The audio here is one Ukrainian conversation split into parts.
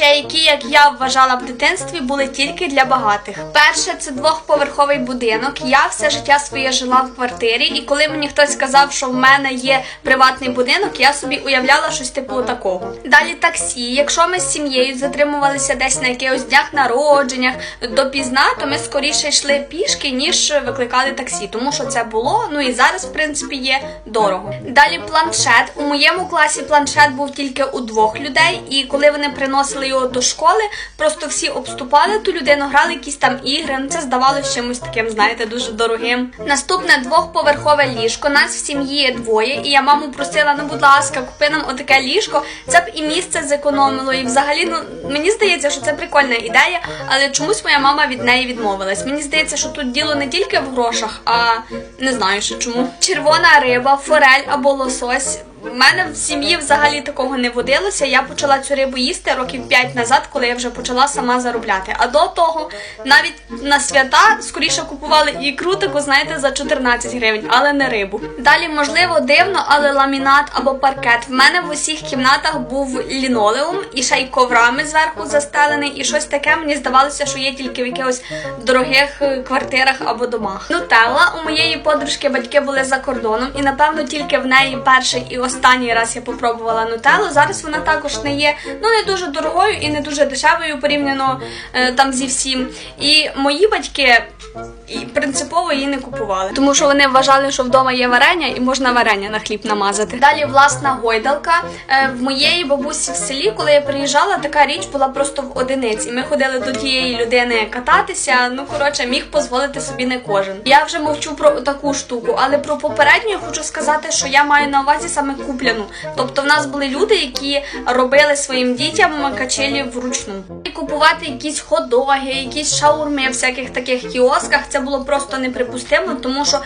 речей, які, як я вважала в дитинстві, були тільки для багатих. Перше, це двохповерховий будинок. Я все життя своє жила в квартирі, і коли мені хтось сказав, що в мене є приватний будинок, я собі уявляла щось типу такого. Далі таксі. Якщо ми з сім'єю затримувалися десь на якихось днях народженнях допізна, то ми скоріше йшли пішки, ніж викликали таксі, тому що це було. Ну і зараз, в принципі, є дорого. Далі планшет. У моєму класі планшет був тільки у двох людей, і коли вони приносили його до школи, просто всі обступали ту людину, грали якісь там ігри. Ну це здавалося чимось таким, знаєте, дуже дорогим. Наступне двохповерхове ліжко. Нас в сім'ї є двоє, і я маму просила, ну будь ласка, купи нам отаке ліжко. Це б і місце зекономило. І взагалі, ну мені здається, що це прикольна ідея, але чомусь моя мама від неї відмовилась. Мені здається, що тут діло не тільки в грошах, а не знаю ще чому. Червона риба, форель або лосось. В мене в сім'ї взагалі такого не водилося. Я почала цю рибу їсти років 5 назад, коли я вже почала сама заробляти. А до того навіть на свята скоріше купували ікру таку, знаєте, за 14 гривень, але не рибу. Далі, можливо, дивно, але ламінат або паркет. В мене в усіх кімнатах був лінолеум і ще й коврами зверху застелений, і щось таке мені здавалося, що є тільки в якихось дорогих е, квартирах або домах. Нутелла у моєї подружки батьки були за кордоном, і напевно тільки в неї перший і останній раз я попробувала нутеллу. Зараз вона також не є ну не дуже дорогою і не дуже дешевою порівняно е, там зі всім. І мої батьки принципово її не купували, тому що вони вважали, що вдома є варення і можна варення на хліб намазати. Далі власна гойдалка Е, в моєї бабусі в селі, коли я приїжджала, така річ була просто в одиниці. Ми ходили до тієї людини кататися. Ну коротше, міг дозволити собі не кожен. Я вже мовчу про таку штуку, але про попередню я хочу сказати, що я маю на увазі саме купляну. Тобто, в нас були люди, які робили своїм дітям качелі вручну. І купувати якісь ходоги, якісь шаурми в всяких таких кіосках. Це було просто неприпустимо, тому що.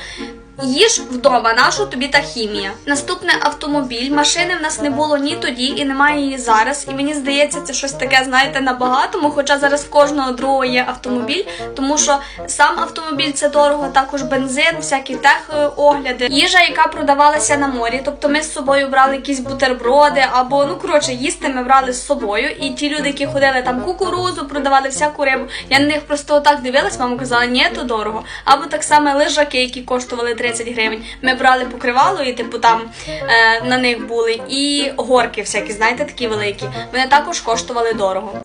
Їж вдома, нашу тобі та хімія. Наступне автомобіль. Машини в нас не було ні тоді і немає її зараз. І мені здається, це щось таке, знаєте, на багатому. Хоча зараз в кожного другого є автомобіль, тому що сам автомобіль це дорого, також бензин, всякі техогляди. Їжа, яка продавалася на морі. Тобто ми з собою брали якісь бутерброди або ну коротше, їсти ми брали з собою. І ті люди, які ходили там кукурузу, продавали всяку рибу. Я на них просто отак дивилась, мама казала, ні, то дорого. Або так само лежаки, які коштували 30 гривень. Ми брали покривало і типу там е, на них були. І горки всякі, знаєте, такі великі. Вони також коштували дорого.